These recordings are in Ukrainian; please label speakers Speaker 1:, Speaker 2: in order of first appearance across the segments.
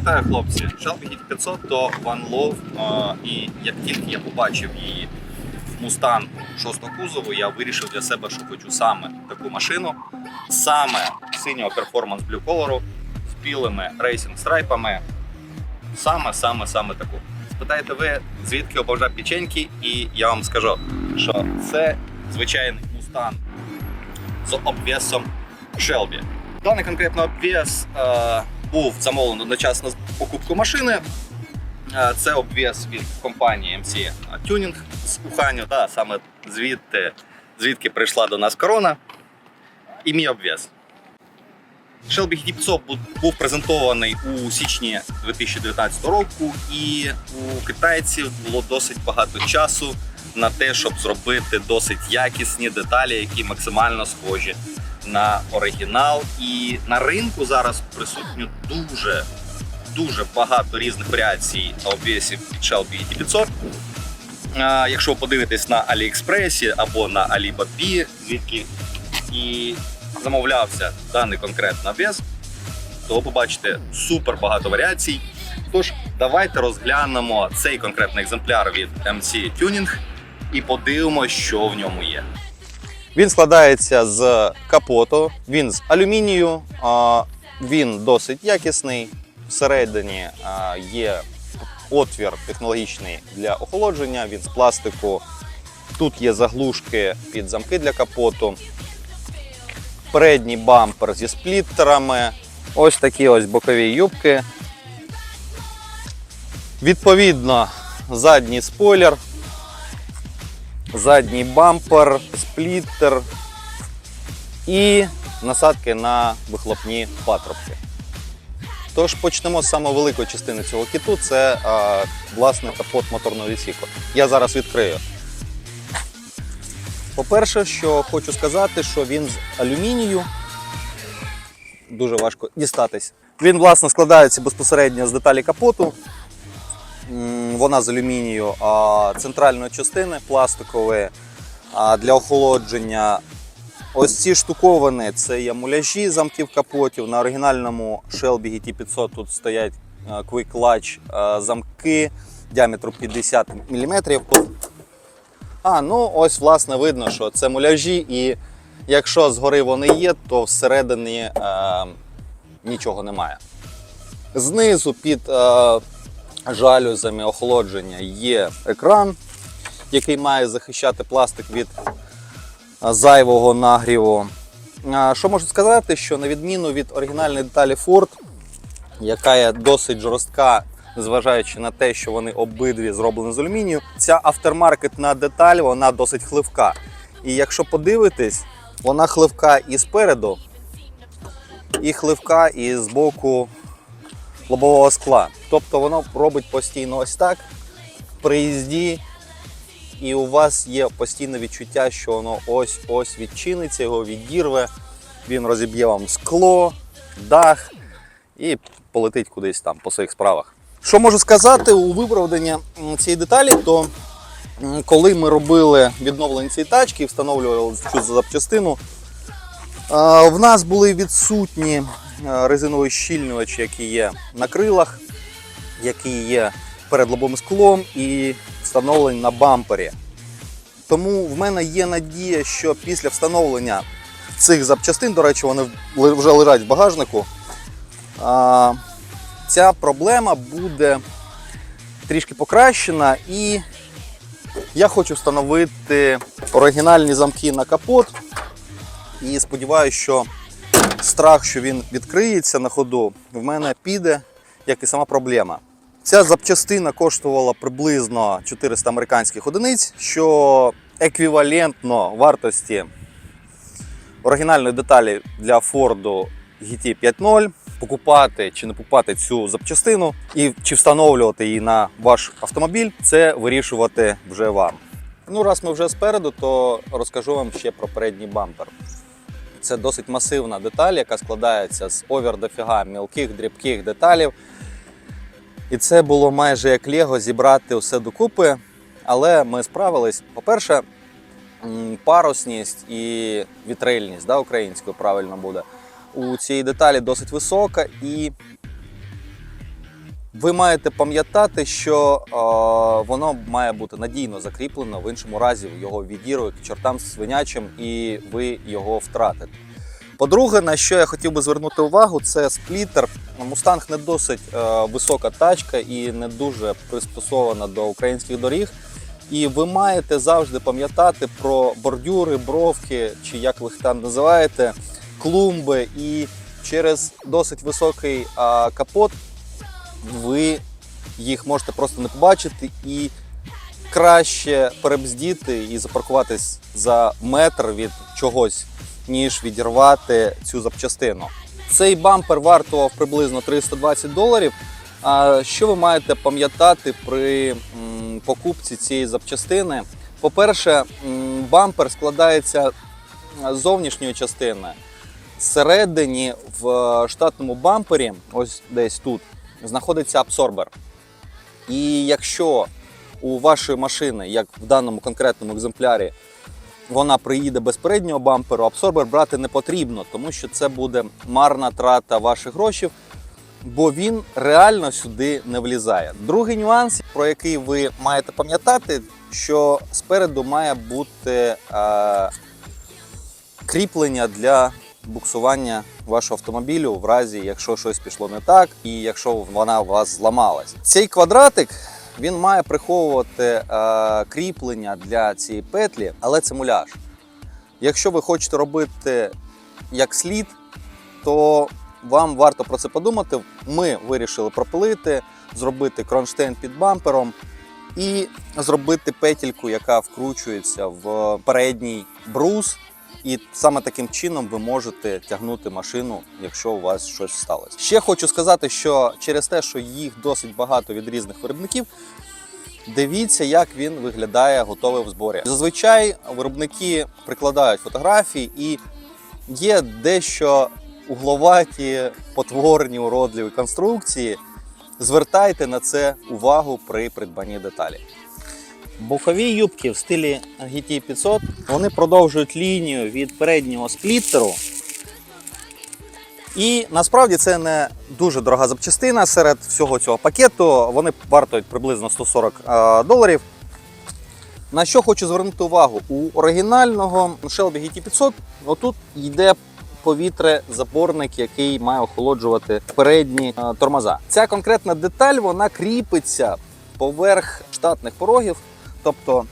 Speaker 1: Вітаю, хлопці. Shelby GT500 то One Love. І як тільки я побачив її Mustang 6 кузову, я вирішив для себе, що хочу саме таку машину, саме синього перформанс блю кольору з білими рейсинг страйпами. Саме, саме, саме таку. Спитаєте ви, звідки обожа печеньки, і я вам скажу, що це звичайний Mustang з обвісом Shelby. Даний конкретно обвіс е, був замовлено одночасно з покупкою машини. Це обвіс від компанії MC Tuning з Уханю, да, саме звідти, звідки прийшла до нас корона. І мій обвіс. Shelby GT500 був- був презентований у січні 2019 року, і у китайців було досить багато часу на те, щоб зробити досить якісні деталі, які максимально схожі на оригінал. І на ринку зараз присутньо дуже дуже багато різних варіацій обвісів Shelby GT500. А, Якщо ви подивитесь на Аліекспресі або на Alibaba, звідки і замовлявся даний конкретно обвіс, то побачите супер багато варіацій. Тож, давайте розглянемо цей конкретний екземпляр від MC Tuning і подивимося, що в ньому є. Він складається з капоту, він з алюмінію, він досить якісний. Всередині є отвір технологічний для охолодження, він з пластику. Тут є заглушки під замки для капоту. Передній бампер зі спліттерами. Ось такі ось бокові юбки. Відповідно, задній спойлер, задній бампер, спліттер і насадки на вихлопні патрубки. Тож почнемо з самої великої частини цього кіту це а, власне капот моторного відсіку. Я зараз відкрию. По-перше, що хочу сказати, що він з алюмінію. Дуже важко дістатись. Він, власне, складається безпосередньо з деталі капоту. Вона з алюмінію, центральної частини пластикової для охолодження. Ось ці штуковини це є муляжі замків капотів. На оригінальному Shelby GT500 тут стоять Quick Latch замки діаметру 50 мм. А, ну ось власне видно, що це муляжі, і якщо згори вони є, то всередині е, нічого немає. Знизу під е, жалюзами охолодження є екран, який має захищати пластик від зайвого нагріву. Що можу сказати, що на відміну від оригінальної деталі Ford, яка є досить жорстка, незважаючи на те, що вони обидві зроблені з алюмінію, ця автормаркетна деталь вона досить хливка. І якщо подивитись, вона хливка і спереду, і хливка і з боку лобового скла. Тобто воно робить постійно ось так при їзді, і у вас є постійне відчуття, що воно ось-ось відчиниться, його відірве, він розіб'є вам скло, дах і полетить кудись там по своїх справах. Що можу сказати у виправдання цієї деталі, то коли ми робили відновлення цієї тачки і встановлювали цю запчастину, в нас були відсутні е, резинові щільнювачі, які є на крилах, які є перед лобовим склом і встановлені на бампері. Тому в мене є надія, що після встановлення цих запчастин, до речі, вони вже лежать в багажнику, ця проблема буде трішки покращена і я хочу встановити оригінальні замки на капот. І сподіваюся, що страх, що він відкриється на ходу, в мене піде, як і сама проблема. Ця запчастина коштувала приблизно 400 американських одиниць, що еквівалентно вартості оригінальної деталі для Ford GT 5.0. Покупати чи не покупати цю запчастину і чи встановлювати її на ваш автомобіль, це вирішувати вже вам. Ну, раз ми вже спереду, то розкажу вам ще про передній бампер. Це досить масивна деталь, яка складається з овер дофіга мілких дрібких деталів. І це було майже як Лего зібрати все докупи. Але ми справились. По-перше, парусність і вітрильність да, українською правильно буде. У цій деталі досить висока і Ви маєте пам'ятати, що е, воно має бути надійно закріплено, в іншому разі його відірують чортам свинячим і ви його втратите. По-друге, на що я хотів би звернути увагу, це сплітер. Мустанг не досить е, висока тачка і не дуже пристосована до українських доріг. І ви маєте завжди пам'ятати про бордюри, бровки, чи як ви їх там називаєте, клумби. І через досить високий а, капот ви їх можете просто не побачити і краще перебздіти і запаркуватись за метр від чогось, ніж відірвати цю запчастину. Цей бампер вартував приблизно 320 доларів. А що ви маєте пам'ятати при покупці цієї запчастини? По-перше, бампер складається з зовнішньої частини. Всередині в штатному бампері, ось десь тут, знаходиться абсорбер. І якщо у вашої машини, як в даному конкретному екземплярі, вона приїде без переднього бамперу, абсорбер брати не потрібно, тому що це буде марна трата ваших грошей, бо він реально сюди не влізає. Другий нюанс, про який ви маєте пам'ятати, що спереду має бути е, кріплення для буксування вашого автомобілю в разі, якщо щось пішло не так, і якщо вона у вас зламалась. Цей квадратик він має приховувати е, кріплення для цієї петлі, але це муляж. Якщо ви хочете робити як слід, то вам варто про це подумати. Ми вирішили пропилити, зробити кронштейн під бампером і зробити петельку, яка вкручується в передній брус. І саме таким чином ви можете тягнути машину, якщо у вас щось сталося. Ще хочу сказати, що через те, що їх досить багато від різних виробників, дивіться, як він виглядає готовий в зборі. Зазвичай виробники прикладають фотографії і є дещо угловаті, потворні, уродливі конструкції. Звертайте на це увагу при придбанні деталі. Бокові юбки в стилі GT 500 вони продовжують лінію від переднього спліттеру. І насправді це не дуже дорога запчастина серед всього цього пакету. Вони вартують приблизно 140 е, доларів. На що хочу звернути увагу? У оригінального Shelby GT 500 отут йде повітрязаборник, який має охолоджувати передні е, тормоза. Ця конкретна деталь вона кріпиться поверх штатних порогів. Тобто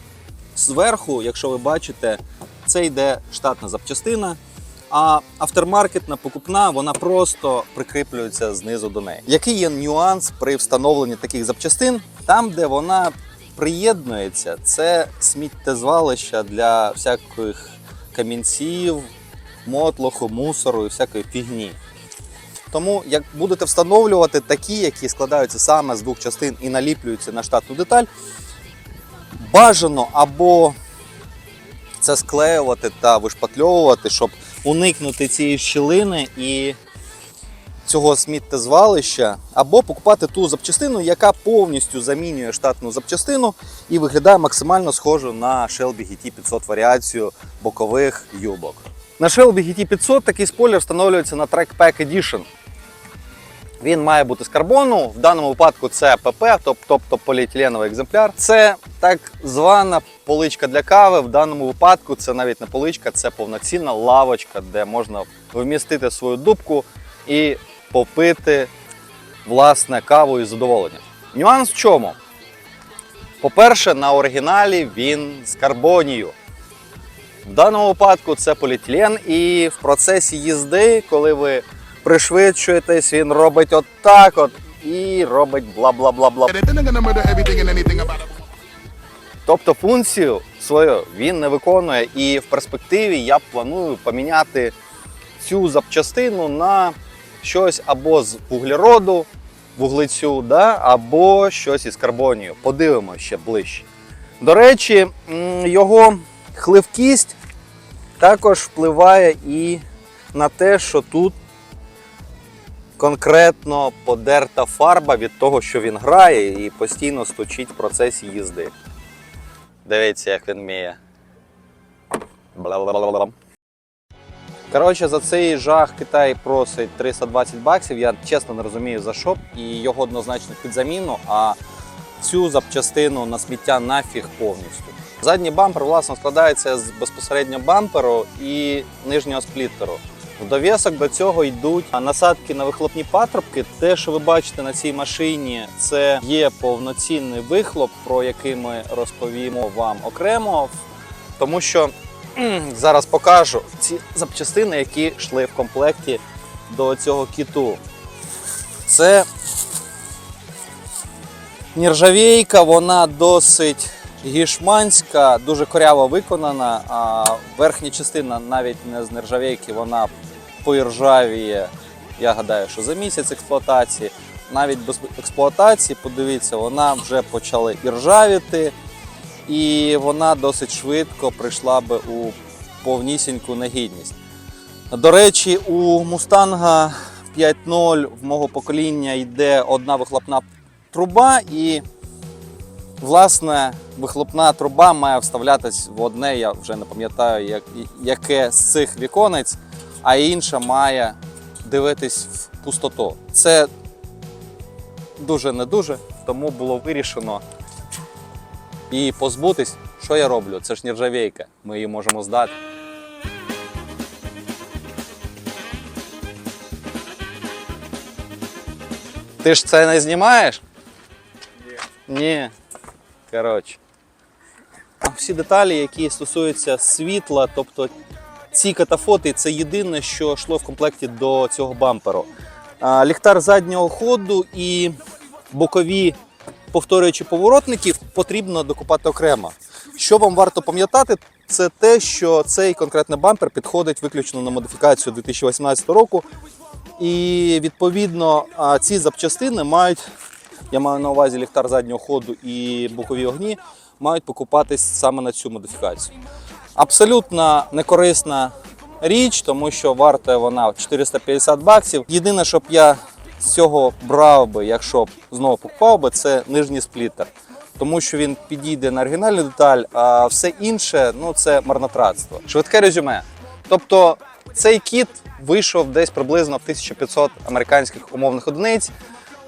Speaker 1: зверху, якщо ви бачите, це йде штатна запчастина, а автормаркетна покупна вона просто прикріплюється знизу до неї. Який є нюанс при встановленні таких запчастин? Там, де вона приєднується, це сміттєзвалища для всяких камінців, мотлоху, мусору і всякої фігні. Тому, як будете встановлювати такі, які складаються саме з двох частин і наліплюються на штатну деталь, бажано або це склеювати та вишпатльовувати, щоб уникнути цієї щілини і цього сміттєзвалища, або покупати ту запчастину, яка повністю замінює штатну запчастину і виглядає максимально схожо на Shelby GT 500 варіацію бокових юбок. На Shelby GT 500 такий спойлер встановлюється на Track Pack Edition. Він має бути з карбону. В даному випадку це ПП, тобто поліетиленовий екземпляр. Це так звана поличка для кави. В даному випадку це навіть не поличка, це повноцінна лавочка, де можна вмістити свою дубку і попити власне каву із задоволенням. Нюанс в чому? По-перше, на оригіналі він з карбонію. В даному випадку це поліетилен, і в процесі їзди, коли ви пришвидшуєтесь, він робить отак от і робить бла-бла-бла-бла. Тобто функцію свою він не виконує, і в перспективі я планую поміняти цю запчастину на щось або з вуглероду, вуглецю, да, або щось із карбонію. Подивимося ще ближче. До речі, його хливкість також впливає і на те, що тут конкретно подерта фарба від того, що він грає і постійно стучить в процесі їзди. Дивіться, як він вміє. Коротше, за цей жах Китай просить 320 баксів. Я чесно не розумію за що, і його однозначно під заміну, а цю запчастину на сміття нафіг повністю. Задній бампер власне складається з безпосередньо бамперу і нижнього спліттеру. В дов'язок до цього йдуть насадки на вихлопні патрубки. Те, що ви бачите на цій машині, це є повноцінний вихлоп, про який ми розповімо вам окремо, тому що зараз покажу ці запчастини, які йшли в комплекті до цього кіту. Це нержавійка, вона досить гішманська, дуже коряво виконана. А верхня частина навіть не з нержавійки, вона поіржавіє. Я гадаю, що за місяць експлуатації, навіть без експлуатації, подивіться, вона вже почала іржавіти, і вона досить швидко прийшла би у повнісіньку негідність. До речі, у Мустанга 5.0 в мого покоління йде одна вихлопна труба, і власне вихлопна труба має вставлятись в одне, я вже не пам'ятаю, як, яке з цих віконець, а інша має дивитись в пустоту. Це дуже не дуже, тому було вирішено і позбутись. Що я роблю? Це ж нержавейка, ми її можемо здати. Ти ж це не знімаєш? Ні. Ні. Коротше. Всі деталі, які стосуються світла, тобто ці катафоти, це єдине, що йшло в комплекті до цього бамперу. Ліхтар заднього ходу і бокові повторюючи поворотників, потрібно докупати окремо. Що вам варто пам'ятати, це те, що цей конкретний бампер підходить виключно на модифікацію 2018 року. І відповідно ці запчастини мають, я маю на увазі ліхтар заднього ходу і бокові огні, мають покупатись саме на цю модифікацію. Абсолютно некорисна річ, тому що вартує вона 450 баксів. Єдине, щоб я з цього брав би, якщо б знову покупав би, це нижній сплітер. Тому що він підійде на оригінальну деталь, а все інше ну це марнотратство. Швидке резюме. Тобто цей кіт вийшов десь приблизно в 1500 американських умовних одиниць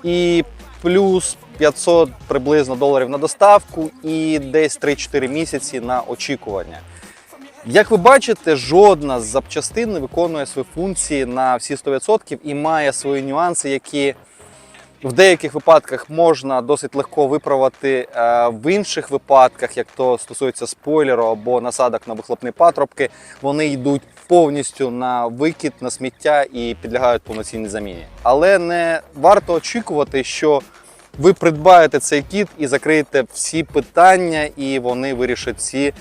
Speaker 1: і плюс 500 приблизно доларів на доставку і десь 3-4 місяці на очікування. Як ви бачите, жодна з запчастин не виконує свої функції на всі 100% і має свої нюанси, які в деяких випадках можна досить легко виправити. е, В інших випадках, як то стосується спойлеру або насадок на вихлопні патрубки, вони йдуть повністю на викид, на сміття і підлягають повноцінній заміні. Але не варто очікувати, що ви придбаєте цей кіт і закриєте всі питання, і вони вирішать всі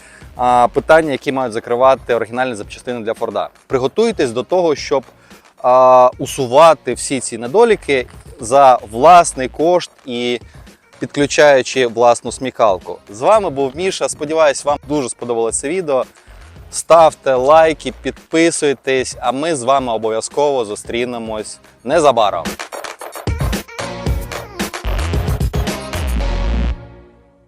Speaker 1: питання, які мають закривати оригінальні запчастини для Форда. Приготуйтесь до того, щоб а, усувати всі ці недоліки за власний кошт і підключаючи власну смікалку. З вами був Міша. Сподіваюсь, вам дуже сподобалося це відео. Ставте лайки, підписуйтесь, а ми з вами обов'язково зустрінемось незабаром.